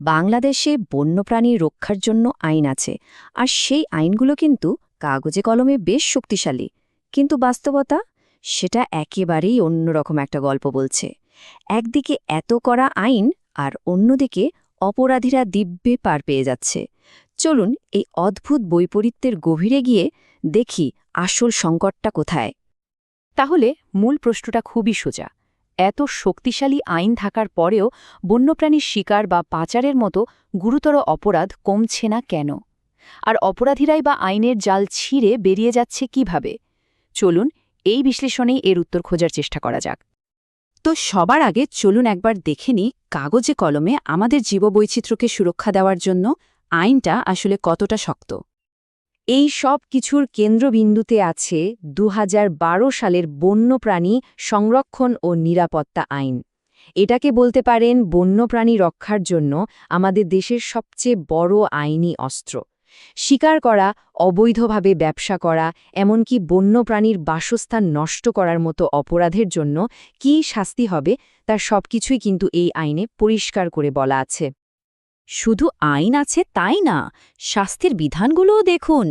বাংলাদেশে বন্যপ্রাণী রক্ষার জন্য আইন আছে। আর সেই আইনগুলো কিন্তু কাগজে কলমে বেশ শক্তিশালী। কিন্তু বাস্তবতা? সেটা একেবারেই অন্যরকম একটা গল্প বলছে। একদিকে এত করা আইন, আর অন্যদিকে অপরাধীরা দিব্যে পার পেয়ে যাচ্ছে। চলুন এই অদ্ভুত বৈপরীত্যের গভীরে গিয়ে দেখি আসল সংকটটা কোথায়। তাহলে মূল প্রশ্নটা খুবই সোজা। এত শক্তিশালী আইন থাকার পরেও বন্যপ্রাণীর শিকার বা পাচারের মতো গুরুতর অপরাধ কমছে না কেন? আর অপরাধীরাই বা আইনের জাল ছিঁড়ে বেরিয়ে যাচ্ছে কীভাবে? চলুন এই বিশ্লেষণেই এর উত্তর খোঁজার চেষ্টা করা যাক। তো সবার আগে চলুন একবার দেখে নিই কাগজে কলমে আমাদের জীববৈচিত্র্যকে সুরক্ষা দেওয়ার জন্য আইনটা আসলে কতটা শক্ত। এই সব কিছুর কেন্দ্রবিন্দুতে আছে দু হাজার বারো সালের বন্যপ্রাণী সংরক্ষণ ও নিরাপত্তা আইন। এটাকে বলতে পারেন বন্যপ্রাণী রক্ষার জন্য আমাদের দেশের সবচেয়ে বড় আইনি অস্ত্র। শিকার করা, অবৈধভাবে ব্যবসা করা, এমনকি বন্যপ্রাণীর বাসস্থান নষ্ট করার মতো অপরাধের জন্য কী শাস্তি হবে, তার সবকিছুই কিন্তু এই আইনে পরিষ্কার করে বলা আছে। শুধু আইন আছে তাই না? শাস্তির বিধানগুলোও দেখুন।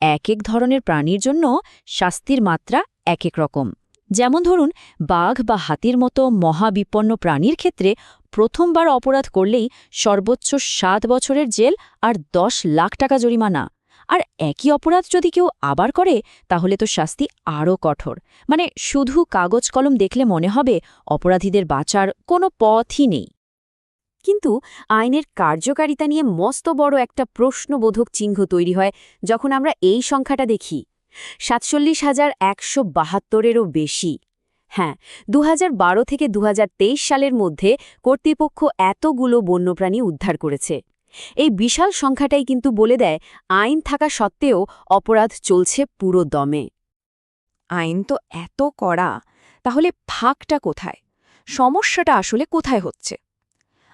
এক এক ধরনের প্রাণীর জন্য শাস্তির মাত্রা এক এক রকম। যেমন ধরুন, বাঘ বা হাতির মতো মহাবিপন্ন প্রাণীর ক্ষেত্রে প্রথমবার অপরাধ করলেই সর্বোচ্চ সাত বছরের জেল আর দশ লাখ টাকা জরিমানা। আর একই অপরাধ যদি কেউ আবার করে, তাহলে তো শাস্তি আরও কঠোর। মানে শুধু কাগজ কলম দেখলে মনে হবে অপরাধীদের বাঁচার কোনো পথই নেই। কিন্তু আইনের কার্যকারিতা নিয়ে মস্ত বড় একটা প্রশ্নবোধক চিহ্ন তৈরি হয় যখন আমরা এই সংখ্যাটা দেখি। সাতচল্লিশ হাজার একশো বাহাত্তরেরও বেশি। হ্যাঁ দু হাজার বারো থেকে দু হাজার তেইশ সালের মধ্যে কর্তৃপক্ষ এতগুলো বন্যপ্রাণী উদ্ধার করেছে। এই বিশাল সংখ্যাটাই কিন্তু বলে দেয় আইন থাকা সত্ত্বেও অপরাধ চলছে পুরো দমে। আইন তো এত কড়া, তাহলে ফাঁকটা কোথায়? সমস্যাটা আসলে কোথায় হচ্ছে?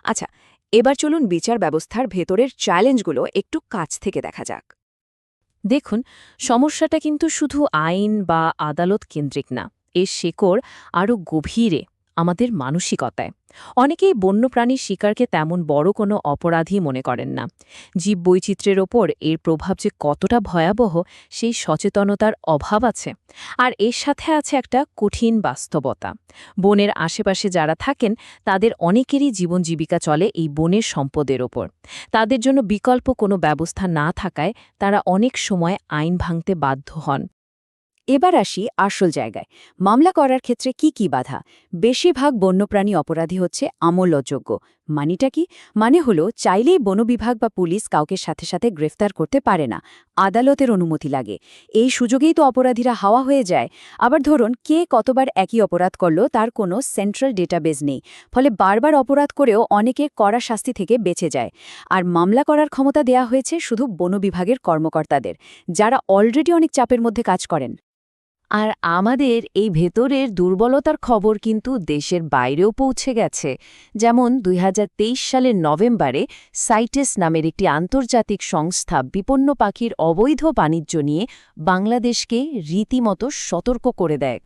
আচ্ছা এবার চলুন বিচার ব্যবস্থার ভেতরের চ্যালেঞ্জগুলো একটু কাছ থেকে দেখা যাক। দেখুন, সমস্যাটা কিন্তু শুধু আইন বা আদালত কেন্দ্রিক না, এর শেকড় আরও গভীরে আমাদের মানসিকতায়। অনেকেই বন্যপ্রাণীর শিকারকে তেমন বড় কোনো অপরাধী মনে করেন না। জীববৈচিত্র্যের ওপর এর প্রভাব যে কতটা ভয়াবহ, সেই সচেতনতার অভাব আছে। আর এর সাথে আছে একটা কঠিন বাস্তবতা। বনের আশেপাশে যারা থাকেন, তাদের অনেকেরই জীবন জীবিকা চলে এই বনের সম্পদের ওপর। তাদের জন্য বিকল্প কোনো ব্যবস্থা না থাকায় তারা অনেক সময় আইন ভাঙতে বাধ্য হন। এবার আসি আসল জায়গায়। মামলা করার ক্ষেত্রে কি কি বাধা? বেশিরভাগ বন্যপ্রাণী অপরাধী হচ্ছে আমলযোগ্য। মানিটা কি? মানে হলো, চাইলেই বন বিভাগ বা পুলিশ কাউকে সাথে সাথে গ্রেফতার করতে পারে না। আদালতের অনুমতি লাগে। এই সুযোগেই তো অপরাধীরা হাওয়া হয়ে যায়। আবার ধরুন, কে কতবার একই অপরাধ করল তার কোনো সেন্ট্রাল ডেটাবেজ নেই। ফলে বারবার অপরাধ করেও অনেকে কড়া শাস্তি থেকে বেঁচে যায়। আর মামলা করার ক্ষমতা দেয়া হয়েছে শুধু বন বিভাগের কর্মকর্তাদের, যারা অলরেডি অনেক চাপের মধ্যে কাজ করেন। আর আমাদের এই ভেতরের দুর্বলতার খবর কিন্তু দেশের বাইরেও পৌঁছে গেছে। যেমন দুই হাজার তেইশ সালের নভেম্বরে সাইটেস নামের একটি আন্তর্জাতিক সংস্থা বিপন্ন পাখির অবৈধ বাণিজ্য নিয়ে বাংলাদেশকে রীতিমতো সতর্ক করে দেয়।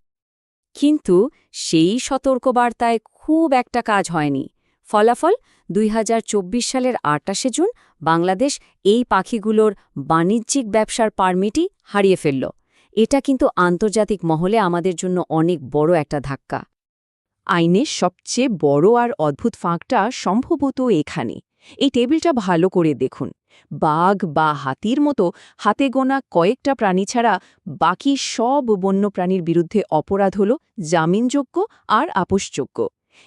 কিন্তু সেই সতর্কবার্তায় খুব একটা কাজ হয়নি। ফলাফল দুই হাজার চব্বিশ সালের আটাশে জুন বাংলাদেশ এই পাখিগুলোর বাণিজ্যিক ব্যবসার পারমিটই হারিয়ে ফেলল। এটা কিন্তু আন্তর্জাতিক মহলে আমাদের জন্য অনেক বড় একটা ধাক্কা। আইনের সবচেয়ে বড় আর অদ্ভুত ফাঁকটা সম্ভবত এখানে। এই টেবিলটা ভালো করে দেখুন। বাঘ বা হাতির মতো হাতে গোনা কয়েকটা প্রাণী ছাড়া বাকি সব বন্যপ্রাণীর বিরুদ্ধে অপরাধ হল জামিনযোগ্য আর আপোষযোগ্য।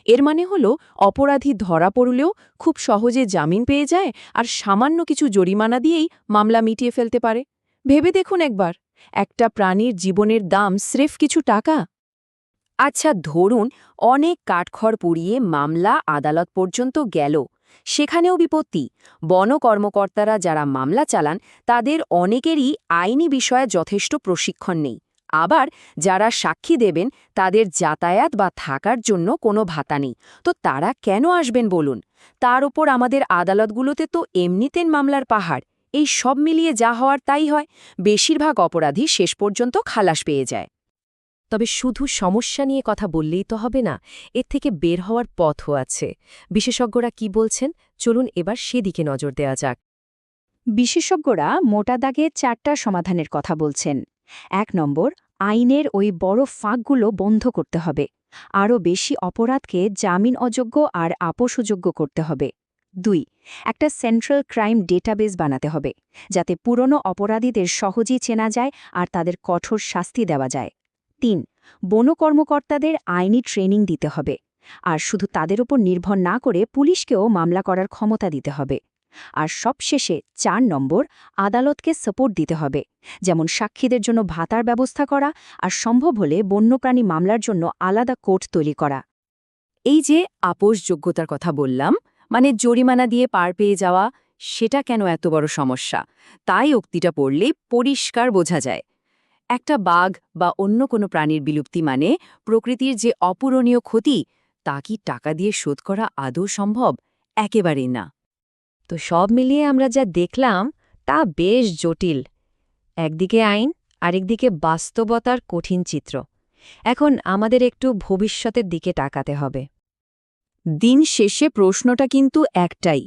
এর মানে হল অপরাধী ধরা পড়লেও খুব সহজে জামিন পেয়ে যায় আর সামান্য কিছু জরিমানা দিয়েই মামলা মিটিয়ে ফেলতে পারে। ভেবে দেখুন একবার। একটা প্রাণীর জীবনের দাম স্রেফ কিছু টাকা? আচ্ছা ধরুন, অনেক কাঠখড় পুড়িয়ে মামলা আদালত পর্যন্ত গেল। সেখানেও বিপত্তি। বন কর্মকর্তারা যারা মামলা চালান, তাদের অনেকেরই আইনি বিষয়ে যথেষ্ট প্রশিক্ষণ নেই। আবার যারা সাক্ষী দেবেন, তাদের যাতায়াত বা থাকার জন্য কোনো ভাতা নেই। তো তারা কেন আসবেন বলুন? তার ওপর আমাদের আদালতগুলোতে তো এমনিতেন মামলার পাহাড়। এই সব মিলিয়ে যা হওয়ার তাই হয়, বেশিরভাগ অপরাধী শেষ পর্যন্ত খালাস পেয়ে যায়। তবে শুধু সমস্যা নিয়ে কথা বললেই তো হবে না, এর থেকে বের হওয়ার পথও আছে। বিশেষজ্ঞরা কি বলছেন, চলুন এবার সেদিকে নজর দেওয়া যাক। বিশেষজ্ঞরা মোটা দাগে চারটা সমাধানের কথা বলছেন। এক নম্বর, আইনের ওই বড় ফাঁকগুলো বন্ধ করতে হবে। আরও বেশি অপরাধকে জামিন অযোগ্য আর আপোষযোগ্য করতে হবে। দুই, একটা সেন্ট্রাল ক্রাইম ডেটাবেস বানাতে হবে, যাতে পুরনো অপরাধীদের সহজেই চেনা যায় আর তাদের কঠোর শাস্তি দেওয়া যায়। তিন, বন কর্মকর্তাদের আইনি ট্রেনিং দিতে হবে, আর শুধু তাদের উপর নির্ভর না করে পুলিশকেও মামলা করার ক্ষমতা দিতে হবে। আর সবশেষে চার নম্বর, আদালতকে সাপোর্ট দিতে হবে, যেমন সাক্ষীদের জন্য ভাতার ব্যবস্থা করা আর সম্ভব হলে বন্যপ্রাণী মামলার জন্য আলাদা কোর্ট তৈরি করা। এই যে, আপোষযোগ্যতার কথা বললাম মানে জরিমানা দিয়ে পার পেয়ে যাওয়া, সেটা কেন এত বড় সমস্যা? তাই উক্তিটা পড়লে পরিষ্কার বোঝা যায়। একটা বাঘ বা অন্য কোনো প্রাণীর বিলুপ্তি মানে প্রকৃতির যে অপূরণীয় ক্ষতি, তা কি টাকা দিয়ে শোধ করা আদৌ সম্ভব? একেবারেই না। তো সব মিলিয়ে আমরা যা দেখলাম, তা বেশ জটিল। একদিকে আইন, আরেকদিকে বাস্তবতার কঠিন চিত্র। এখন আমাদের একটু ভবিষ্যতের দিকে তাকাতে হবে। দিন শেষে প্রশ্নটা কিন্তু একটাই।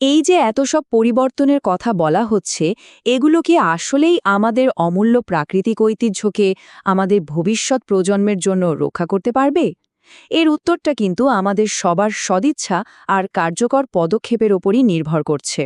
এই যে এত সব পরিবর্তনের কথা বলা হচ্ছে, এগুলো কি আসলেই আমাদের অমূল্য প্রাকৃতিক ঐতিহ্যকে আমাদের ভবিষ্যৎ প্রজন্মের জন্য রক্ষা করতে পারবে? এর উত্তরটা কিন্তু আমাদের সবার সদিচ্ছা আর কার্যকর পদক্ষেপের ওপরই নির্ভর করছে।